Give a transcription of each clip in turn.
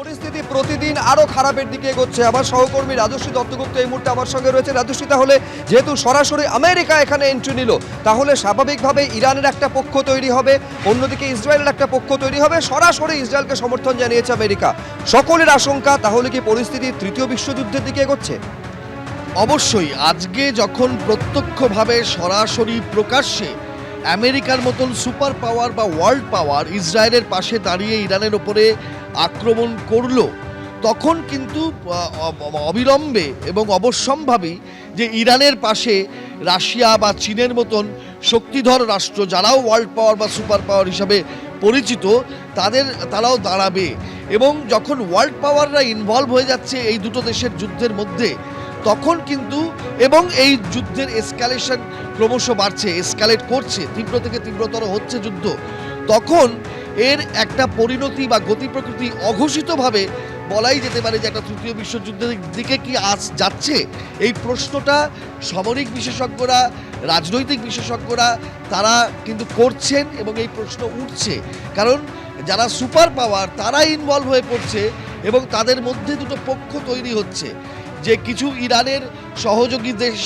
পরিস্থিতি প্রতিদিন আরও খারাপের দিকে এগোচ্ছে। আমার সহকর্মী রাজস্বী দত্তগুপ্ত এই মুহূর্তে আমার সঙ্গে রয়েছে। রাজস্বী তাহলে যেহেতু সরাসরি আমেরিকা এখানে এন্ট্রি নিল, তাহলে স্বাভাবিকভাবে ইরানের একটা পক্ষ তৈরি হবে, অন্যদিকে ইসরায়েলের একটা পক্ষ তৈরি হবে। সরাসরি ইসরায়েলকে সমর্থন জানিয়েছে আমেরিকা। সকলের আশঙ্কা, তাহলে কি পরিস্থিতি তৃতীয় বিশ্বযুদ্ধের দিকে এগোচ্ছে? অবশ্যই, আজকে যখন প্রত্যক্ষভাবে সরাসরি প্রকাশ্যে আমেরিকার মতন সুপার পাওয়ার বা ওয়ার্ল্ড পাওয়ার ইসরায়েলের পাশে দাঁড়িয়ে ইরানের ওপরে আক্রমণ করল, তখন কিন্তু অবিলম্বে এবং অবশ্যম্ভাবী যে ইরানের পাশে রাশিয়া বা চীনের মতন শক্তিধর রাষ্ট্র যারাও ওয়ার্ল্ড পাওয়ার বা সুপার পাওয়ার হিসাবে পরিচিত, তাদের, তারাও দাঁড়াবে। এবং যখন ওয়ার্ল্ড পাওয়াররা ইনভলভ হয়ে যাচ্ছে এই দুটো দেশের যুদ্ধের মধ্যে তখন কিন্তু এবং এই যুদ্ধের এসকালেশন ক্রমশ বাড়ছে এসকালেট করছে, তীব্র থেকে তীব্রতর হচ্ছে যুদ্ধ। তখন এর একটা পরিণতি বা গতি প্রকৃতি অঘোষিতভাবে বলাই যেতে পারে যে একটা তৃতীয় বিশ্বযুদ্ধের দিকে কি আজ যাচ্ছে? এই প্রশ্নটা সামরিক বিশেষজ্ঞরা, রাজনৈতিক বিশেষজ্ঞরা, তারা কিন্তু করছেন এবং এই প্রশ্ন উঠছে। কারণ যারা সুপার পাওয়ার তারা ইনভলভ হয়ে পড়ছে এবং তাদের মধ্যে দুটো পক্ষ তৈরি হচ্ছে। যে কিছু ইরানের সহযোগী দেশ,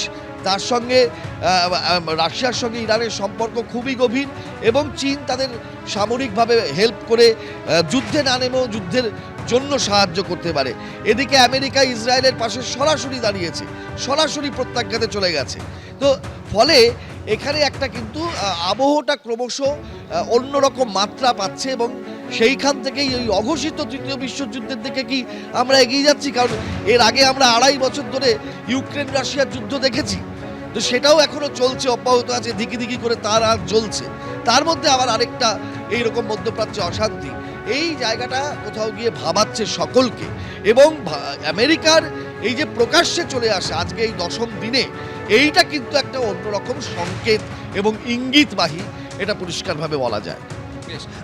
তার সঙ্গে রাশিয়ার সঙ্গে ইরানের সম্পর্ক খুবই গভীর এবং চীন তাদের সামরিকভাবে হেল্প করে যুদ্ধে না নেমেও যুদ্ধের জন্য সাহায্য করতে পারে। এদিকে আমেরিকা ইসরায়েলের পাশে সরাসরি দাঁড়িয়েছে, সরাসরি প্রত্যাখ্যাতে চলে গেছে। তো ফলে এখানে একটা কিন্তু আবহটা ক্রমশ অন্যরকম মাত্রা পাচ্ছে এবং সেইখান থেকেই ওই অঘোষিত তৃতীয় বিশ্বযুদ্ধের দিকে কি আমরা এগিয়ে যাচ্ছি? কারণ এর আগে আমরা আড়াই বছর ধরে ইউক্রেন রাশিয়ার যুদ্ধ দেখেছি। তো সেটাও এখনও চলছে, অব্যাহত আছে দিকি দিকি করে তার আর জ্বলছে। তার মধ্যে আবার আরেকটা এইরকম মধ্যপ্রাচ্যে অশান্তি। এই জায়গাটা কোথাও গিয়ে ভাবাচ্ছে সকলকে। এবং আমেরিকার এই যে প্রকাশ্যে চলে আসে আজকে এই দশম দিনে, এইটা কিন্তু একটা অন্যরকম সংকেত এবং ইঙ্গিতবাহী, এটা পরিষ্কারভাবে বলা যায়।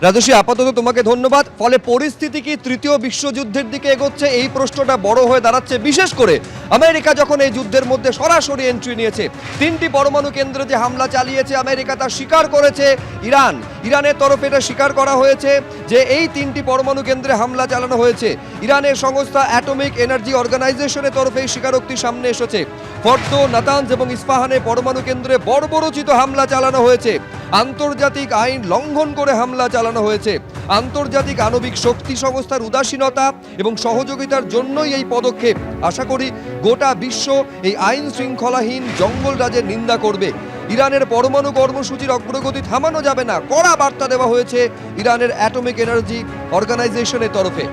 রাজস্বী আপাতত তোমাকে ধন্যবাদ। ফলে পরিস্থিতি কি তৃতীয় বিশ্বযুদ্ধের দিকে এগোচ্ছে? এই প্রশ্নটা বড় হয়ে দাঁড়াচ্ছে। বিশেষ করে আমেরিকা যখন এই যুদ্ধের মধ্যে সরাসরি এন্ট্রি নিয়েছে, তিনটি পরমাণু কেন্দ্রে যে হামলা চালিয়েছে আমেরিকা তা স্বীকার করেছে ইরান। ইরানের তরফে এটা স্বীকার করা হয়েছে যে এই তিনটি পরমাণু কেন্দ্রে হামলা চালানো হয়েছে। ইরানের সংস্থা অ্যাটমিক এনার্জি অর্গানাইজেশনের তরফে এই স্বীকারোক্তি সামনে এসেছে। ফর্দ নাতানজ এবং ইস্পাহানে পরমাণু কেন্দ্রে বড় বর্বরচিত হামলা চালানো হয়েছে। আন্তর্জাতিক আইন লঙ্ঘন করে হামলা চালানো হয়েছে। আন্তর্জাতিক আণবিক শক্তি সংস্থার উদাসীনতা এবং সহযোগিতার জন্যই এই পদক্ষেপ। আশা করি গোটা বিশ্ব এই আইন শৃঙ্খলাহীন জঙ্গল রাজের নিন্দা করবে। ইরানের পরমাণু কর্মসূচির অগ্রগতি থামানো যাবে না, কড়া বার্তা দেওয়া হয়েছে ইরানের অ্যাটমিক এনার্জি অর্গানাইজেশনের তরফে।